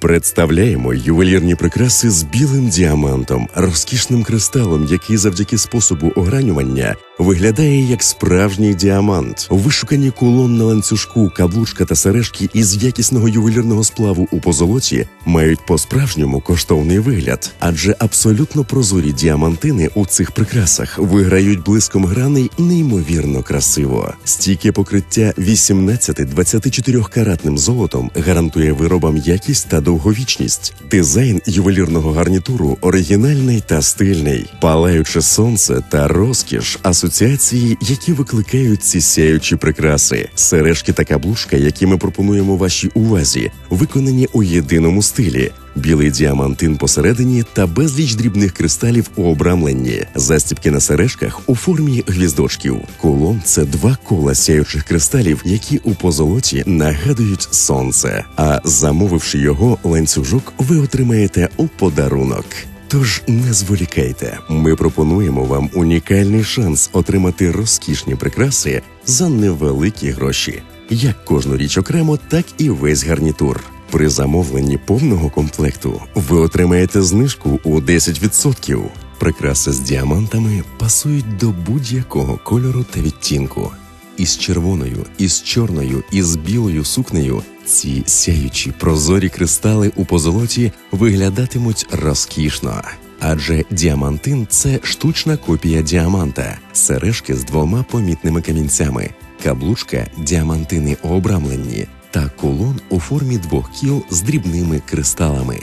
Представляємо ювелірні прикраси з білим діамантом, розкішним кристалом, який завдяки способу огранювання виглядає як справжній діамант. Вишукані кулон на ланцюжку, каблучка та сережки із якісного ювелірного сплаву у позолоті мають по-справжньому коштовний вигляд, адже абсолютно прозорі діамантини у цих прикрасах виграють блиском граней неймовірно красиво. Стійке покриття 18-24 каратним золотом гарантує виробам якість та довговічність. Дизайн ювелірного гарнітуру оригінальний та стильний, палаюче сонце та розкіш, асоціації, які викликають ці сяючі прикраси, сережки та каблушка, які ми пропонуємо вашій увазі, виконані у єдиному стилі. Білий діамантин посередині та безліч дрібних кристалів у обрамленні, застібки на сережках у формі гвіздочків. Кулон це два кола сяючих кристалів, які у позолоті нагадують сонце. А замовивши його ланцюжок, ви отримаєте у подарунок. Тож не зволікайте, ми пропонуємо вам унікальний шанс отримати розкішні прикраси за невеликі гроші, як кожну річ окремо, так і весь гарнітур. При замовленні повного комплекту ви отримаєте знижку у 10%. Прикраси з діамантами пасують до будь-якого кольору та відтінку. Із червоною, із чорною, із білою сукнею ці сяючі прозорі кристали у позолоті виглядатимуть розкішно. Адже діамантин це штучна копія діаманта, сережки з двома помітними камінцями, каблучка діамантини обрамленні та кулон у формі двох кіл з дрібними кристалами.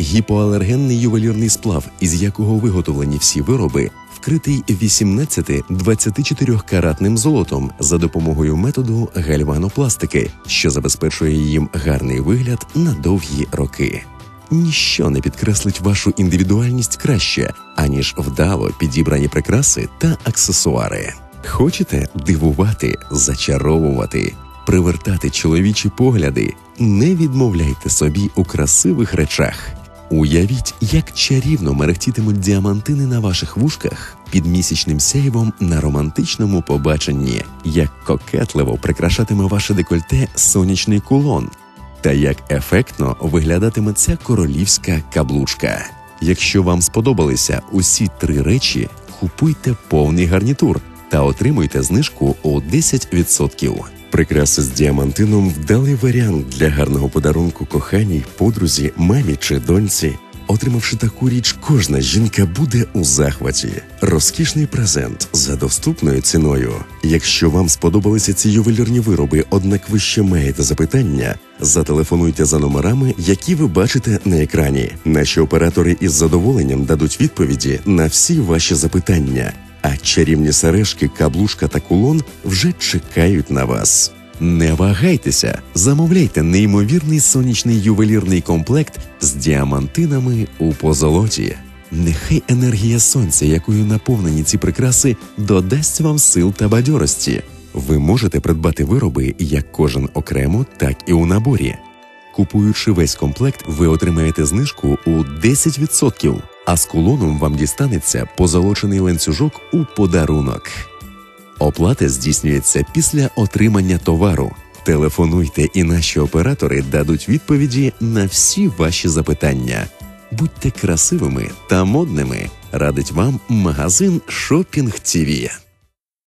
Гіпоалергенний ювелірний сплав, із якого виготовлені всі вироби, вкритий 18-24 каратним золотом за допомогою методу гальванопластики, що забезпечує їм гарний вигляд на довгі роки. Ніщо не підкреслить вашу індивідуальність краще, аніж вдало підібрані прикраси та аксесуари. Хочете дивувати, зачаровувати, привертати чоловічі погляди, не відмовляйте собі у красивих речах. Уявіть, як чарівно мерехтітимуть діамантини на ваших вушках під місячним сяйвом на романтичному побаченні, як кокетливо прикрашатиме ваше декольте сонячний кулон, та як ефектно виглядатиме ця королівська каблучка. Якщо вам сподобалися усі три речі, купуйте повний гарнітур та отримуйте знижку у 10%. Прикраси з діамантином вдалий варіант для гарного подарунку коханій, подрузі, мамі чи доньці. Отримавши таку річ, кожна жінка буде у захваті. Розкішний презент за доступною ціною. Якщо вам сподобалися ці ювелірні вироби, однак ви ще маєте запитання, зателефонуйте за номерами, які ви бачите на екрані. Наші оператори із задоволенням дадуть відповіді на всі ваші запитання. А чарівні сережки, каблушка та кулон вже чекають на вас. Не вагайтеся, замовляйте неймовірний сонячний ювелірний комплект з діамантинами у позолоті. Нехай енергія сонця, якою наповнені ці прикраси, додасть вам сил та бадьорості. Ви можете придбати вироби як кожен окремо, так і у наборі. Купуючи весь комплект, ви отримаєте знижку у 10%, а з кулоном вам дістанеться позолочений ланцюжок у подарунок. Оплата здійснюється після отримання товару. Телефонуйте, і наші оператори дадуть відповіді на всі ваші запитання. Будьте красивими та модними. Радить вам магазин Шопінг ТІВІ.